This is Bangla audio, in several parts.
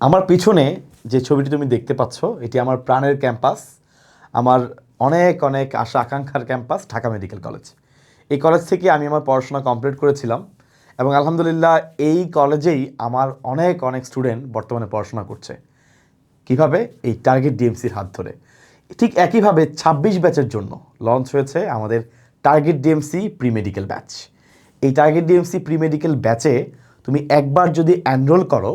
আমার পিছনে যে ছবিটি তুমি দেখতে পাচ্ছ, এটি আমার প্রাণের ক্যাম্পাস। আমার অনেক অনেক আশা আকাঙ্ক্ষার ক্যাম্পাস ঢাকা মেডিকেল কলেজ। এই কলেজ থেকে আমি আমার পড়াশোনা কমপ্লিট করেছিলাম এবং আলহামদুলিল্লাহ এই কলেজেই আমার অনেক অনেক স্টুডেন্ট বর্তমানে পড়াশোনা করছে। কীভাবে? এই টার্গেট ডিএমসির হাত ধরে। ঠিক একইভাবে ছাব্বিশ ব্যাচের জন্য লঞ্চ হয়েছে আমাদের target DMC pre medical batch. এই টার্গেট ডিএমসি প্রি মেডিকেল ব্যাচে তুমি একবার যদি অ্যানরোল করো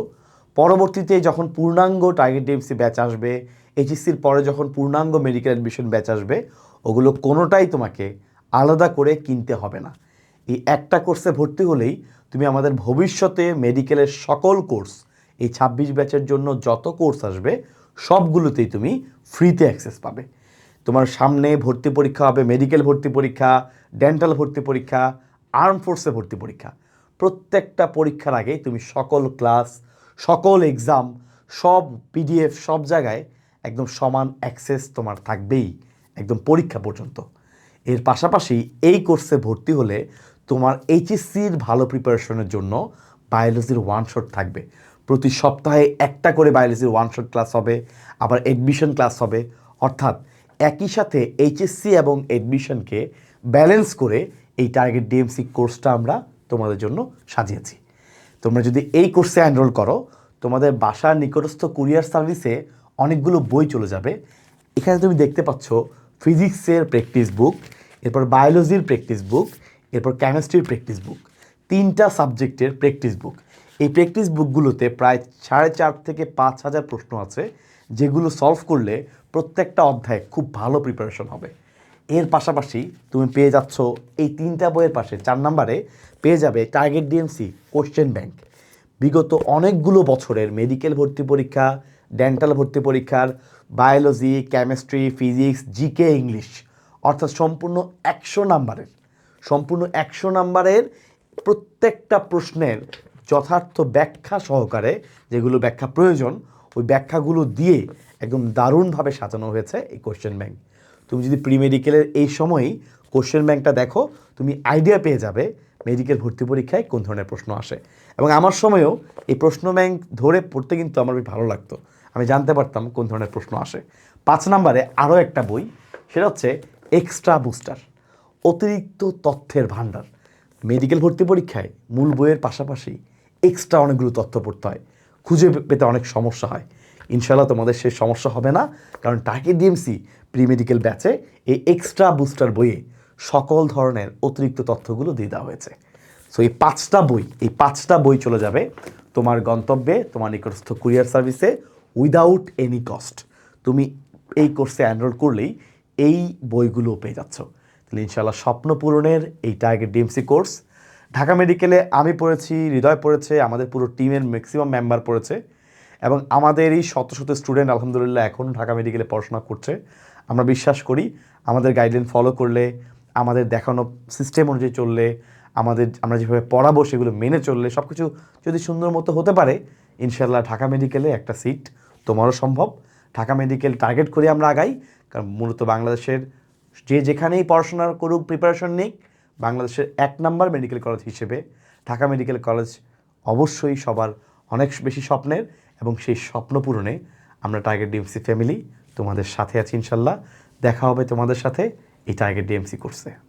পরবর্তীতে যখন পূর্ণাঙ্গ টার্গেট ডিএমসি ব্যাচ আসবে এইচএসসির পরে যখন পূর্ণাঙ্গ মেডিকেল অ্যাডমিশন ব্যাচ আসবে, ওগুলো কোনোটাই তোমাকে আলাদা করে কিনতে হবে না। এই একটা কোর্সে ভর্তি হলেই তুমি আমাদের ভবিষ্যতে মেডিকেলের সকল কোর্স এই ছাব্বিশ ব্যাচের জন্য যত কোর্স আসবে, সবগুলোতেই তুমি ফ্রিতে অ্যাক্সেস পাবে। তোমার সামনে ভর্তি পরীক্ষা হবে মেডিকেল ভর্তি পরীক্ষা ডেন্টাল ভর্তি পরীক্ষা আর্ম ফোর্সে ভর্তি পরীক্ষা। প্রত্যেকটা পরীক্ষার আগে তুমি সকল ক্লাস সকল এক্সাম সব পিডিএফ সব জায়গায় একদম সমান অ্যাক্সেস তোমার থাকবেই, একদম পরীক্ষা পর্যন্ত। এর পাশাপাশি এই কোর্সে ভর্তি হলে তোমার এইচএসসির ভালো প্রিপারেশনের জন্য বায়োলজির ওয়ান শট থাকবে। প্রতি সপ্তাহে একটা করে বায়োলজির ওয়ান শট ক্লাস হবে, আবার এডমিশন ক্লাস হবে। অর্থাৎ একই সাথে এইচএসসি এবং এডমিশনকে ব্যালেন্স করে এই টার্গেট ডিএমসি কোর্সটা আমরা তোমাদের জন্য সাজিয়েছি। তোমরা যদি এই কোর্সে এনরোল করো, তোমাদের বাসার নিকটস্থ কুরিয়ার সার্ভিসে অনেকগুলো বই চলে যাবে। এখানে তুমি দেখতে পাচ্ছ ফিজিক্সের প্র্যাকটিস বুক এরপর বায়োলজির প্র্যাকটিস বুক এরপর কেমিস্ট্রির প্র্যাকটিস বুক তিনটা সাবজেক্টের প্র্যাকটিস বুক এই প্র্যাকটিস বুকগুলোতে প্রায় সাড়ে চার থেকে পাঁচ হাজার প্রশ্ন আছে, যেগুলো সলভ করলে প্রত্যেকটা অধ্যায়ে খুব ভালো প্রিপারেশন হবে। এর পাশাপাশি তুমি পেয়ে যাচ্ছ এই তিনটা বইয়ের পাশে, চার নম্বরে পেয়ে যাবে টার্গেট ডিএমসি কোশ্চেন ব্যাংক বিগত অনেকগুলো বছরের মেডিকেল ভর্তি পরীক্ষা ডেন্টাল ভর্তি পরীক্ষার biology chemistry physics GK English অর্থাৎ সম্পূর্ণ একশো নাম্বারের, সম্পূর্ণ একশো নাম্বারের প্রত্যেকটা প্রশ্নের যথার্থ ব্যাখ্যা সহকারে যেগুলো ব্যাখ্যা প্রয়োজন, ওই ব্যাখ্যাগুলো দিয়ে একদম দারুণভাবে সাজানো হয়েছে এই কোশ্চেন ব্যাংক তুমি যদি প্রি মেডিকেলের এই সময়ই কোশ্চেন ব্যাংকটা দেখো, তুমি আইডিয়া পেয়ে যাবে মেডিকেল ভর্তি পরীক্ষায় কোন ধরনের প্রশ্ন আসে। এবং আমার সময়েও এই প্রশ্ন ব্যাংক ধরে পড়তে কিন্তু আমার বেশ ভালো লাগতো। আমি জানতে পারতাম কোন ধরনের প্রশ্ন আসে। পাঁচ নম্বরে আরও একটা বই, সেটা হচ্ছে এক্সট্রা বুস্টার অতিরিক্ত তথ্যের ভাণ্ডার। মেডিকেল ভর্তি পরীক্ষায় মূল বইয়ের পাশাপাশি এক্সট্রা অনেকগুলো তথ্য পড়তে হয়। খুঁজে পেতে অনেক সমস্যা হয়। ইনশাল্লাহ তোমাদের সেই সমস্যা হবে না। কারণ টার্গেট ডিএমসি প্রি মেডিকেল ব্যাচে এই এক্সট্রা বুস্টার বইয়ে সকল ধরনের অতিরিক্ত তথ্যগুলো দিয়ে দেওয়া হয়েছে। সো এই পাঁচটা বই, এই পাঁচটা বই চলে যাবে তোমার গন্তব্যে, তোমার নিকটস্থ কুরিয়ার সার্ভিসে উইদাউট এনি কস্ট তুমি এই কোর্সে এনরোল করলেই এই বইগুলো পেয়ে যাচ্ছ। তাহলে ইনশাল্লাহ স্বপ্ন পূরণের এই টার্গেট ডিএমসি কোর্স। ঢাকা মেডিকেলে আমি পড়েছি, হৃদয় পড়েছে, আমাদের পুরো টিমের ম্যাক্সিমাম মেম্বার পড়েছে। এবং আমাদের এই শত শত স্টুডেন্ট আলহামদুলিল্লাহ, এখন ঢাকা মেডিকেলে পড়াশোনা করছে। আমরা বিশ্বাস করি আমাদের গাইডলাইন ফলো করলে, আমাদের দেখানো সিস্টেম অনুযায়ী চললে, আমাদের, আমরা যেভাবে পড়াবো সেগুলো মেনে চললে সব কিছু যদি সুন্দর মতো হতে পারে ইনশাল্লাহ ঢাকা মেডিকেলে একটা সিট তোমারও সম্ভব। ঢাকা মেডিকেল টার্গেট করে আমরা আগাই, কারণ মূলত বাংলাদেশের যে যেখানেই পড়াশোনা করুক প্রিপারেশন নিক, বাংলাদেশের এক নাম্বার মেডিকেল কলেজ হিসেবে ঢাকা মেডিকেল কলেজ অবশ্যই সবার অনেক বেশি স্বপ্নের এবং সেই স্বপ্ন পূরণে আমরা টার্গেট ডিএমসি ফ্যামিলি তোমাদের সাথে আছি ইনশাল্লাহ। দেখা হবে তোমাদের সাথে এই টার্গেট ডিএমসি কোর্সে